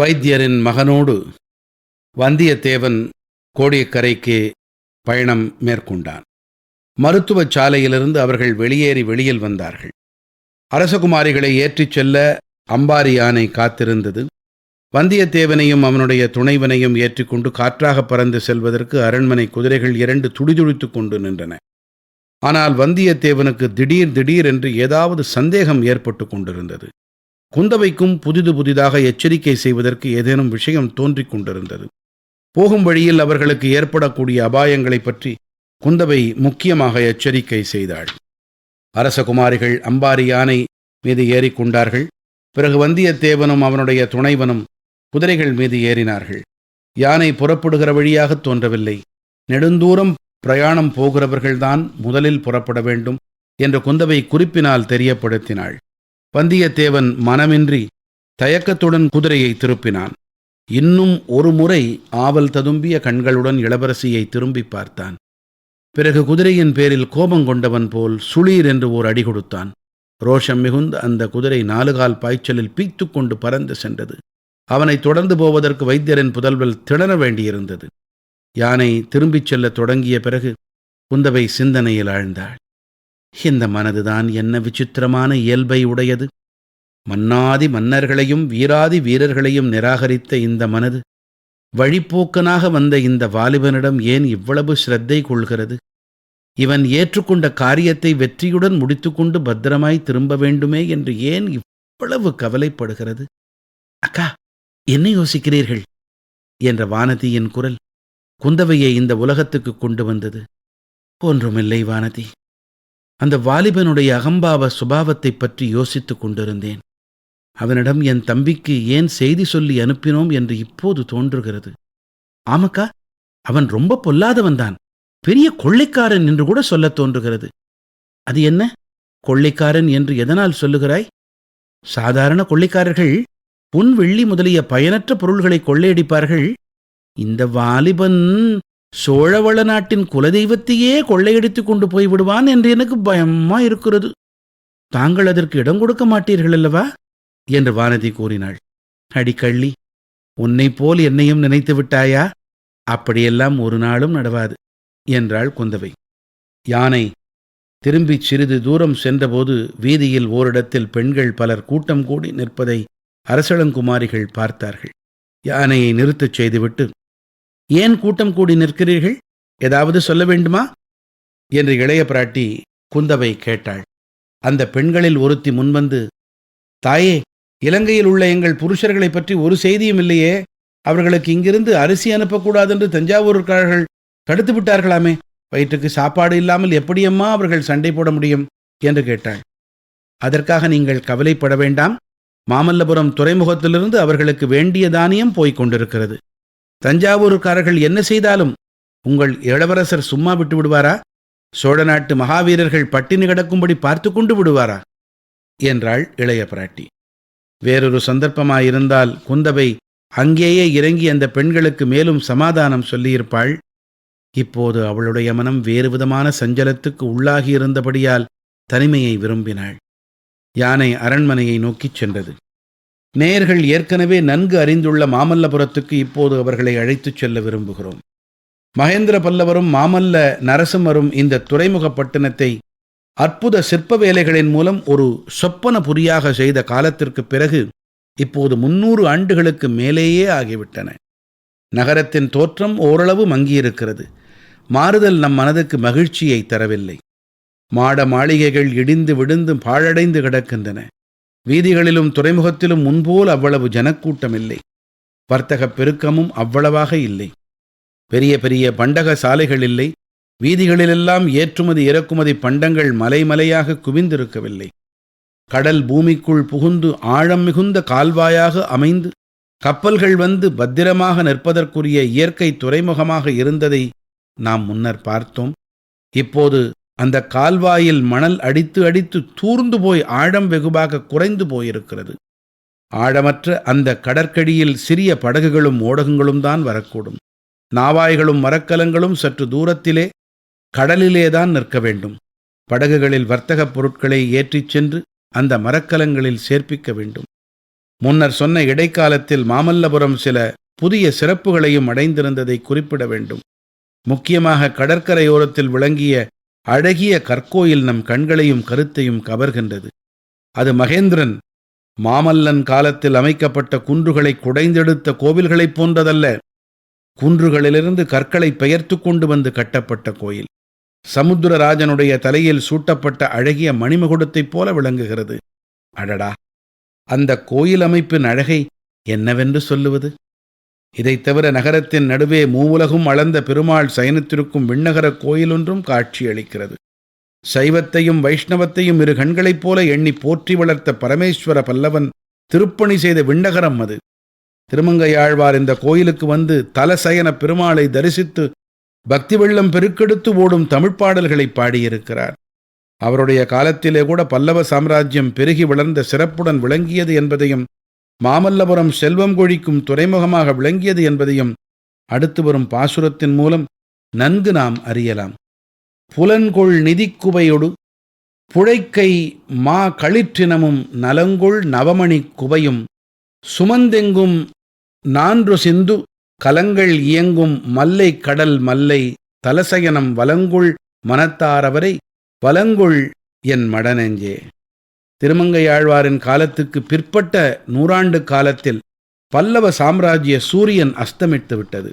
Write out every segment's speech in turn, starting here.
வைத்தியரின் மகனோடு வந்தியத்தேவன் கோடியக்கரைக்கு பயணம் மேற்கொண்டான். மருத்துவச் சாலையிலிருந்து அவர்கள் வெளியேறி வெளியில் வந்தார்கள். அரசகுமாரிகளை ஏற்றிச் செல்ல அம்பாரி யானை காத்திருந்தது. வந்தியத்தேவனையும் அவனுடைய துணைவனையும் ஏற்றிக்கொண்டு காற்றாக பறந்து செல்வதற்கு அரண்மனை குதிரைகள் இரண்டு துடிதுடித்துக் கொண்டு நின்றன. ஆனால் வந்தியத்தேவனுக்கு திடீர் திடீர் என்று ஏதாவது சந்தேகம் ஏற்பட்டு கொண்டிருந்தது. குந்தவைக்கும் புதிது புதிதாக எச்சரிக்கை செய்வதற்கு ஏதேனும் விஷயம் தோன்றிக் கொண்டிருந்தது. போகும் வழியில் அவர்களுக்கு ஏற்படக்கூடிய அபாயங்களைப் பற்றி குந்தவை முக்கியமாக எச்சரிக்கை செய்தாள். அரசகுமாரிகள் அம்பாரி யானை மீது ஏறிக்கொண்டார்கள் பிறகு வந்தியத்தேவனும் அவனுடைய துணைவனும் குதிரைகள் மீது ஏறினார்கள். யானை புறப்படுகிற வழியாகத் தோன்றவில்லை. நெடுந்தூரம் பிரயாணம் போகிறவர்கள்தான் முதலில் புறப்பட வேண்டும் என்று குந்தவை குறிப்பினால் தெரியப்படுத்தினாள். வந்தியத்தேவன் மனமின்றி தயக்கத்துடன் குதிரையை திருப்பினான். இன்னும் ஒரு முறை ஆவல் ததும்பிய கண்களுடன் இளவரசியை திரும்பி பார்த்தான். பிறகு குதிரையின் பேரில் கோபம் கொண்டவன் போல் சுளீர் என்று ஓர் அடி கொடுத்தான். ரோஷம் மிகுந்த அந்த குதிரை நாலுகால் பாய்ச்சலில் பீத்துக் கொண்டு பறந்து சென்றது. அவனை தொடர்ந்து போவதற்கு வைத்தியரின் புதல்வல் திணற வேண்டியிருந்தது. யானை திரும்பிச் செல்லத் தொடங்கிய பிறகு குந்தவை சிந்தனையில் ஆழ்ந்தாள். இந்த மனதுதான் என்ன விசித்திரமான இயல்பை உடையது. மன்னாதி மன்னர்களையும் வீராதி வீரர்களையும் நிராகரித்த இந்த மனது வழிப்போக்கனாக வந்த இந்த வாலிபனிடம் ஏன் இவ்வளவு சிரத்தை கொள்கிறது? இவன் ஏற்றுக்கொண்ட காரியத்தை வெற்றியுடன் முடித்துக்கொண்டு பத்திரமாய் திரும்ப வேண்டுமே என்று ஏன் இவ்வளவு கவலைப்படுகிறது? அக்கா என்ன யோசிக்கிறீர்கள்? என்ற வானதியின் குரல் குந்தவையை இந்த உலகத்துக்கு கொண்டு வந்தது. ஒன்றுமில்லை வானதி. அந்த வாலிபனுடைய அகம்பாவ சுபாவத்தைப் பற்றி யோசித்துக் கொண்டிருந்தேன். அவனிடம் என் தம்பிக்கு ஏன் செய்தி சொல்லி அனுப்பினோம் என்று இப்போது தோன்றுகிறது. ஆமக்கா அவன் ரொம்ப பொல்லாதவன்தான் பெரிய கொள்ளைக்காரன் என்று கூட சொல்லத் தோன்றுகிறது. அது என்ன? கொள்ளைக்காரன் என்று எதனால் சொல்லுகிறாய்? சாதாரண கொள்ளைக்காரர்கள் புன் வெள்ளி முதலிய பயனற்ற பொருள்களை கொள்ளையடிப்பார்கள். இந்த வாலிபன் சோழவள நாட்டின் குலதெய்வத்தையே கொள்ளையடித்துக் கொண்டு போய் விடுவான் என்று எனக்கு பயமா இருக்கிறது. தாங்கள் அதற்கு இடம் கொடுக்க மாட்டீர்கள் அல்லவா? என்று வானதி கூறினாள். அடிக்கள்ளி உன்னைப் போல் என்னையும் நினைத்து விட்டாயா? அப்படியெல்லாம் ஒரு நாளும் நடவாது என்றாள் குந்தவை. யானை திரும்பிச் சிறிது தூரம் சென்றபோது வீதியில் ஓரிடத்தில் பெண்கள் பலர் கூட்டம் கூடி நிற்பதை அரசளங்குமாரிகள் பார்த்தார்கள். யானையை நிறுத்தச் செய்துவிட்டு ஏன் கூட்டம் கூடி நிற்கிறீர்கள்? ஏதாவது சொல்ல வேண்டுமா? என்று இளைய பிராட்டி குந்தவை கேட்டாள். அந்த பெண்களில் ஒருத்தி முன்வந்து தாயே இலங்கையில் உள்ள எங்கள் புருஷர்களைப் பற்றி ஒரு செய்தியும் இல்லையே. அவர்களுக்கு இங்கிருந்து அரிசி அனுப்பக்கூடாதென்று தஞ்சாவூர்காரர்கள் தடுத்து விட்டார்களாமே. வயிற்றுக்கு சாப்பாடு இல்லாமல் எப்படியம்மா அவர்கள் சண்டை போட முடியும்? என்று கேட்டாள். அதற்காக நீங்கள் கவலைப்பட வேண்டாம். மாமல்லபுரம் துறைமுகத்திலிருந்து அவர்களுக்கு வேண்டிய தானியம் போய்க் கொண்டிருக்கிறது. தஞ்சாவூர்காரர்கள் என்ன செய்தாலும் உங்கள் இளவரசர் சும்மா விட்டு விடுவாரா? சோழ நாட்டு மகாவீரர்கள் பட்டினி கிடக்கும்படி பார்த்து கொண்டு விடுவாரா? என்றாள் இளைய பிராட்டி. வேறொரு சந்தர்ப்பமாயிருந்தால் குந்தவை அங்கேயே இறங்கி அந்த பெண்களுக்கு மேலும் சமாதானம் சொல்லியிருப்பாள். இப்போது அவளுடைய மனம் வேறு விதமான சஞ்சலத்துக்கு உள்ளாகியிருந்தபடியால் தனிமையை விரும்பினாள். யானை அரண்மனையை நோக்கிச் சென்றது. நேயர்கள் ஏற்கனவே நன்கு அறிந்துள்ள மாமல்லபுரத்துக்கு இப்போது அவர்களை அழைத்துச் செல்ல விரும்புகிறோம். மகேந்திர பல்லவரும் மாமல்ல நரசிம்மரும் இந்த துறைமுகப்பட்டினத்தை அற்புத சிற்ப வேலைகளின் மூலம் ஒரு சொப்பன புரியாக செய்த காலத்திற்கு பிறகு இப்போது முன்னூறு ஆண்டுகளுக்கு மேலேயே ஆகிவிட்டன. நகரத்தின் தோற்றம் ஓரளவு மங்கியிருக்கிறது. மாறுதல் நம் மனதுக்கு மகிழ்ச்சியை தரவில்லை. மாட மாளிகைகள் இடிந்து விழுந்து பாழடைந்து கிடக்கின்றன. வீதிகளிலும் துறைமுகத்திலும் முன்போல் அவ்வளவு ஜனக்கூட்டம் இல்லை வர்த்தகப் பெருக்கமும் அவ்வளவாக இல்லை. பெரிய பெரிய பண்டக சாலைகள் இல்லை. வீதிகளிலெல்லாம் ஏற்றுமதி இறக்குமதி பண்டங்கள் மலைமலையாக குவிந்திருக்கவில்லை. கடல் பூமிக்குள் புகுந்து ஆழம் மிகுந்த கால்வாயாக அமைந்து கப்பல்கள் வந்து பத்திரமாக நிற்பதற்குரிய இயற்கை துறைமுகமாக இருந்ததை நாம் முன்னர் பார்த்தோம். இப்போது அந்த கால்வாயில் மணல் அடித்து அடித்து தூர்ந்து போய் ஆழம் வெகுவாக குறைந்து போயிருக்கிறது. ஆழமற்ற அந்த கடற்கடியில் சிறிய படகுகளும் ஓடகங்களும் தான் வரக்கூடும். நாவாய்களும் மரக்கலங்களும் சற்று தூரத்திலே கடலிலேதான் நிற்க வேண்டும். படகுகளில் வர்த்தகப் பொருட்களை ஏற்றிச் சென்று அந்த மரக்கலங்களில் சேர்ப்பிக்க வேண்டும். முன்னர் சொன்ன இடைக்காலத்தில் மாமல்லபுரம் சில புதிய சிறப்புகளையும் அடைந்திருந்ததை குறிப்பிட வேண்டும். முக்கியமாக கடற்கரையோரத்தில் விளங்கிய அழகிய கற்கோயில் நம் கண்களையும் கருத்தையும் கவர்கின்றது. அது மகேந்திரன் மாமல்லன் காலத்தில் அமைக்கப்பட்ட குன்றுகளை குடைந்தெடுத்த கோவில்களைப் போன்றதல்ல. குன்றுகளிலிருந்து கற்களை பெயர்த்து கொண்டு வந்து கட்டப்பட்ட கோயில். சமுத்திரராஜனுடைய தலையில் சூட்டப்பட்ட அழகிய மணிமகுடத்தைப் போல விளங்குகிறது. அடடா! அந்த கோயில் அமைப்பின் அழகை என்னவென்று சொல்லுவது? இதைத் தவிர நகரத்தின் நடுவே மூவுலகும் அளந்த பெருமாள் சயனித்திருக்கும் விண்ணகர கோயில் ஒன்றும் காட்சியளிக்கிறது. சைவத்தையும் வைஷ்ணவத்தையும் இரு கண்களைப் போல எண்ணி போற்றி வளர்த்த பரமேஸ்வர பல்லவன் திருப்பணி செய்த விண்ணகரம் அது. திருமங்கையாழ்வார் இந்த கோயிலுக்கு வந்து தலசயன பெருமாளை தரிசித்து பக்தி வெள்ளம் பெருக்கெடுத்து ஓடும் தமிழ்ப்பாடல்களை பாடியிருக்கிறார். அவருடைய காலத்திலே கூட பல்லவ சாம்ராஜ்யம் பெருகி வளர்ந்த சிறப்புடன் விளங்கியது என்பதையும் மாமல்லபுரம் செல்வம் கொழிக்கும் துறைமுகமாக விளங்கியது என்பதையும் அடுத்து வரும் பாசுரத்தின் மூலம் நன்கு நாம் அறியலாம். புலன்கொள் நிதிக்குவையொடு புழைக்கை மா களிற்றினமும் நலங்கொள் நவமணிக் குவையும் சுமந்தெங்கும் நான்று சிந்து கலங்கள் இயங்கும் மல்லை கடல் மல்லை தலசயனம் வலங்குள் மனத்தாரவரை வலங்குள் என் மடநெஞ்சே. திருமங்கையாழ்வாரின் காலத்துக்கு பிற்பட்ட நூறாண்டு காலத்தில் பல்லவ சாம்ராஜ்ய சூரியன் அஸ்தமித்து விட்டது.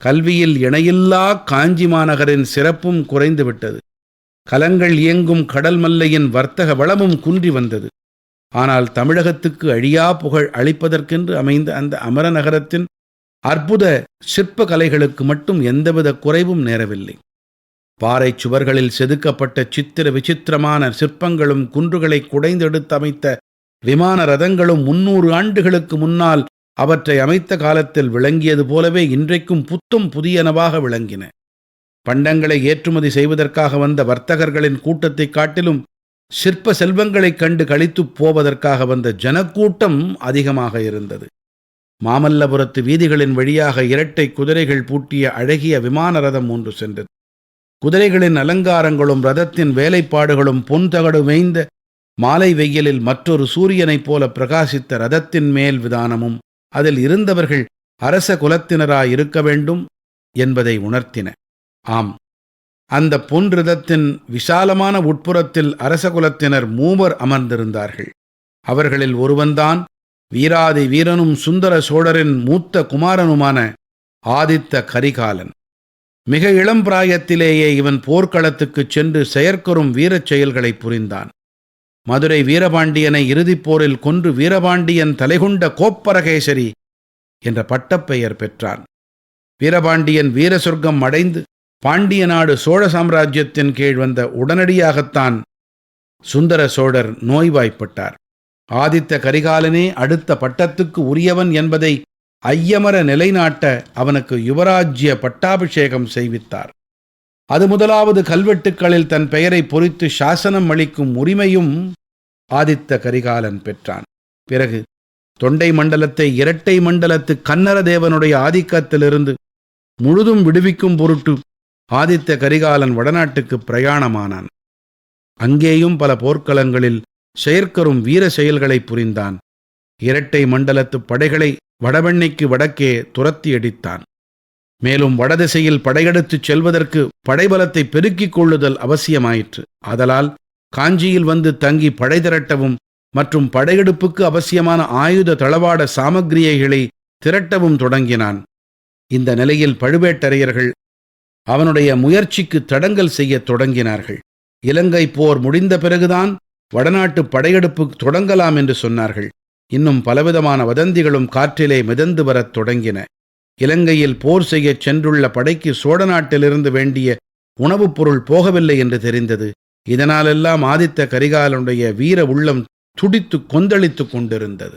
கல்வியில் இணையில்லா காஞ்சி மாநகரின் சிறப்பும் குறைந்து விட்டது. கலங்கள் இயங்கும் கடல் மல்லையின் வர்த்தக வளமும் குன்றி வந்தது. ஆனால் தமிழகத்துக்கு அழியா புகழ் அளிப்பதற்கென்று அமைந்த அந்த அமர நகரத்தின் அற்புத சிற்ப கலைகளுக்கு மட்டும் எந்தவித குறைவும் நேரவில்லை. பாறை சுவர்களில் செதுக்கப்பட்ட சித்திர விசித்திரமான சிற்பங்களும் குன்றுகளை குடைந்தெடுத்து அமைத்த விமான ரதங்களும் முன்னூறு ஆண்டுகளுக்கு முன்னால் அவற்றை அமைத்த காலத்தில் விளங்கியது போலவே இன்றைக்கும் புத்தும் புதியனவாக விளங்கின. பண்டங்களை ஏற்றுமதி செய்வதற்காக வந்த வர்த்தகர்களின் கூட்டத்தைக் காட்டிலும் சிற்ப செல்வங்களைக் கண்டு கழித்துப் போவதற்காக வந்த ஜனக்கூட்டம் அதிகமாக இருந்தது. மாமல்லபுரத்து வீதிகளின் வழியாக இரட்டை குதிரைகள் பூட்டிய அழகிய விமான ரதம் ஒன்று சென்றது. குதிரைகளின் அலங்காரங்களும் ரதத்தின் வேலைப்பாடுகளும் பொன் தகடு மேய்ந்த மாலை வெயிலில் மற்றொரு சூரியனைப் போல பிரகாசித்த ரதத்தின் மேல் விதானமும் அதில் இருந்தவர்கள் அரச குலத்தினராய் இருக்க வேண்டும் என்பதை உணர்த்தின. ஆம். அந்த பொன் ரதத்தின் விசாலமான உட்புறத்தில் அரச குலத்தினர் மூவர் அமர்ந்திருந்தார்கள். அவர்களில் ஒருவன்தான் வீராதி வீரனும் சுந்தர சோழரின் மூத்த குமாரனுமான ஆதித்த கரிகாலன். மிக இளம் பிராயத்திலேயே இவன் போர்க்களத்துக்குச் சென்று செயற்கரும் வீரச் செயல்களை புரிந்தான். மதுரை வீரபாண்டியனை இறுதிப் போரில் கொன்று வீரபாண்டியன் தலைகொண்ட கோப்பரகேசரி என்ற பட்டப்பெயர் பெற்றான். வீரபாண்டியன் வீர சொர்க்கம் அடைந்து பாண்டிய நாடு சோழ சாம்ராஜ்யத்தின் கீழ் வந்த உடனடியாகத்தான் சுந்தர சோழர் நோய்வாய்ப்பட்டார். ஆதித்த கரிகாலனே அடுத்த பட்டத்துக்கு உரியவன் என்பதை ஐயமர நிலைநாட்ட அவனுக்கு யுவராஜ்ய பட்டாபிஷேகம் செய்வித்தார். அது முதலாவது கல்வெட்டுக்களில் தன் பெயரை பொறித்து சாசனம் அளிக்கும் உரிமையும் ஆதித்த கரிகாலன் பெற்றான். பிறகு தொண்டை மண்டலத்தை இரட்டை மண்டலத்து கன்னர தேவனுடைய ஆதிக்கத்திலிருந்து முழுதும் விடுவிக்கும் பொருட்டு ஆதித்த கரிகாலன் வடநாட்டுக்கு பிரயாணமானான். அங்கேயும் பல போர்க்களங்களில் செயற்கரும் வீர செயல்களை புரிந்தான். இரட்டை மண்டலத்து படைகளை வடவெண்ணைக்கு வடக்கே துரத்தி அடித்தான் மேலும் வடதிசையில் படையெடுத்துச் செல்வதற்கு படைபலத்தை பெருக்கிக் கொள்ளுதல் அவசியமாயிற்று. ஆதலால் காஞ்சியில் வந்து தங்கி படை திரட்டவும் மற்றும் படையெடுப்புக்கு அவசியமான ஆயுத தளவாட சாமக்கிரியைகளை திரட்டவும் தொடங்கினான். இந்த நிலையில் பழுவேட்டரையர்கள் அவனுடைய முயற்சிக்கு தடங்கல் செய்யத் தொடங்கினார்கள். இலங்கை போர் முடிந்த பிறகுதான் வடநாட்டு படையெடுப்பு தொடங்கலாம் என்று சொன்னார்கள். இன்னும் பலவிதமான வதந்திகளும் காற்றிலே மிதந்து வரத் தொடங்கின. இலங்கையில் போர் செய்யச் சென்றுள்ள படைக்கு சோழ நாட்டிலிருந்து வேண்டிய உணவுப் பொருள் போகவில்லை என்று தெரிந்தது. இதனாலெல்லாம் ஆதித்த கரிகாலனுடைய வீர உள்ளம் துடித்து கொந்தளித்துக் கொண்டிருந்தது.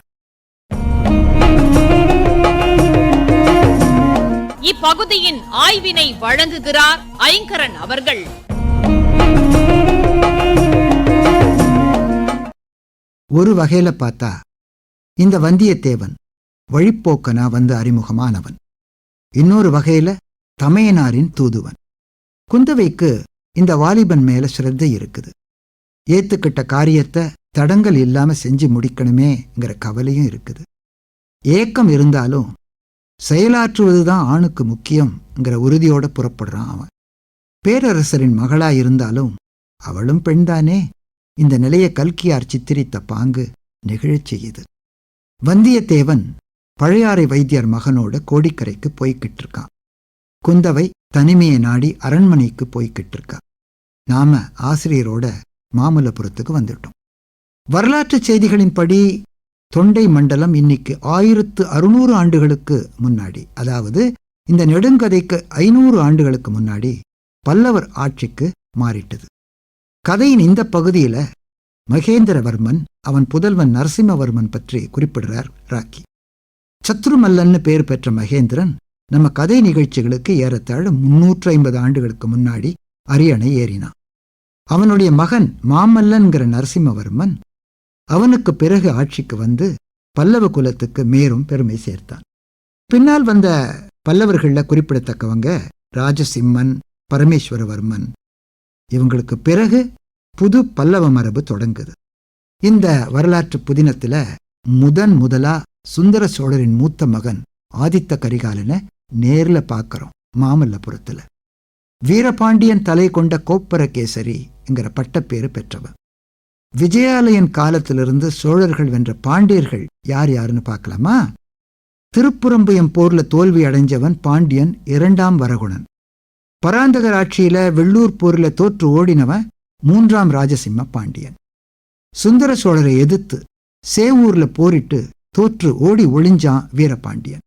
இப்பகுதியின் ஆய்வினை வழங்குகிறார் ஐங்கரன் அவர்கள். ஒரு வகையில பார்த்தா இந்த வந்தியத்தேவன் வழிப்போக்கனா வந்து அறிமுகமானவன். இன்னொரு வகையில தமையனாரின் தூதுவன். குந்தவைக்கு இந்த வாலிபன் மேல சிரத்தை இருக்குது. ஏத்துக்கிட்ட காரியத்தை தடங்கல் இல்லாம செஞ்சு முடிக்கணுமேங்கிற கவலையும் இருக்குது. ஏக்கம் இருந்தாலும் செயலாற்றுவதுதான் ஆணுக்கு முக்கியம்ங்கிற உறுதியோட புறப்படுறான் அவன். பேரரசரின் மகளா இருந்தாலும் அவளும் பெண்தானே? இந்த நிலையை கல்கியார் சித்திரித்த பாங்கு நெகிழச் செய்யுது. வந்தியத்தேவன் பழையாறை வைத்தியர் மகனோட கோடிக்கரைக்கு போய்கிட்டு இருக்கான் குந்தவை தனிமையை நாடி அரண்மனைக்கு போய்கிட்டு இருக்கா நாம ஆசிரியரோட மாமல்லபுரத்துக்கு வந்துட்டோம். வரலாற்று செய்திகளின்படி தொண்டை மண்டலம் இன்னைக்கு ஆயிரத்து அறுநூறு ஆண்டுகளுக்கு முன்னாடி அதாவது இந்த நெடுங்கதைக்கு ஐநூறு ஆண்டுகளுக்கு முன்னாடி பல்லவர் ஆட்சிக்கு மாறிட்டது. கதையின் இந்த பகுதியில மகேந்திரவர்மன் அவன் புதல்வன் நரசிம்மவர்மன் பற்றி குறிப்பிடுறார் ராக்கி. சத்ருமல்லன்னு பேர் பெற்ற மகேந்திரன் நம்ம கதை நிகழ்ச்சிகளுக்கு ஏறத்தாழ முன்னூற்று ஐம்பது ஆண்டுகளுக்கு முன்னாடி அரியணை ஏறினான். அவனுடைய மகன் மாமல்லன்கிற நரசிம்மவர்மன் அவனுக்கு பிறகு ஆட்சிக்கு வந்து பல்லவ குலத்துக்கு மேலும் பெருமை சேர்த்தான். பின்னால் வந்த பல்லவர்கள்ல குறிப்பிடத்தக்கவங்க ராஜசிம்மன் பரமேஸ்வரவர்மன். இவங்களுக்கு பிறகு புது பல்லவ மரபு தொடங்குது. இந்த வரலாற்று புதினத்துல முதன் முதலா சுந்தர சோழரின் மூத்த மகன் ஆதித்த கரிகாலனை நேர்ல பார்க்கறோம் மாமல்லபுரத்துல. வீரபாண்டியன் தலை கொண்ட கோப்பரகேசரிங்கிற பட்டப்பேரு பெற்றவன். விஜயாலயன் காலத்திலிருந்து சோழர்கள் வென்ற பாண்டியர்கள் யார் யாருன்னு பார்க்கலாமா திருப்புறம்பயம் போர்ல தோல்வி அடைஞ்சவன் பாண்டியன் இரண்டாம் வரகுணன். பராந்தகர் ஆட்சியில வெள்ளூர் போர்ல தோற்று ஓடினவன் மூன்றாம் ராஜசிம்ம பாண்டியன். சுந்தர சோழரை எதிர்த்து சேவூர்ல போரிட்டு தோற்று ஓடி ஒளிஞ்சான் வீரபாண்டியன்.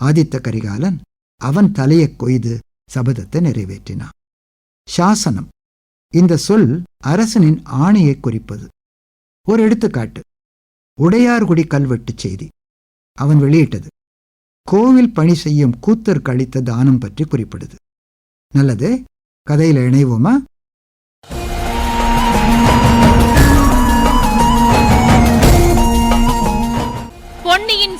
ஆதித்த கரிகாலன் அவன் தலையைக் கொய்து சபதத்தை நிறைவேற்றினான். சாசனம். இந்த சொல் அரசனின் ஆணையை குறிப்பது. ஒரு எடுத்துக்காட்டு. உடையார்குடி கல்வெட்டுச் செய்தி. அவன் வெளியிட்டது. கோவில் பணி செய்யும் கூத்தர் கழித்த தானம் பற்றி குறிப்பிடுது. நல்லது கதையில இணைவோமா?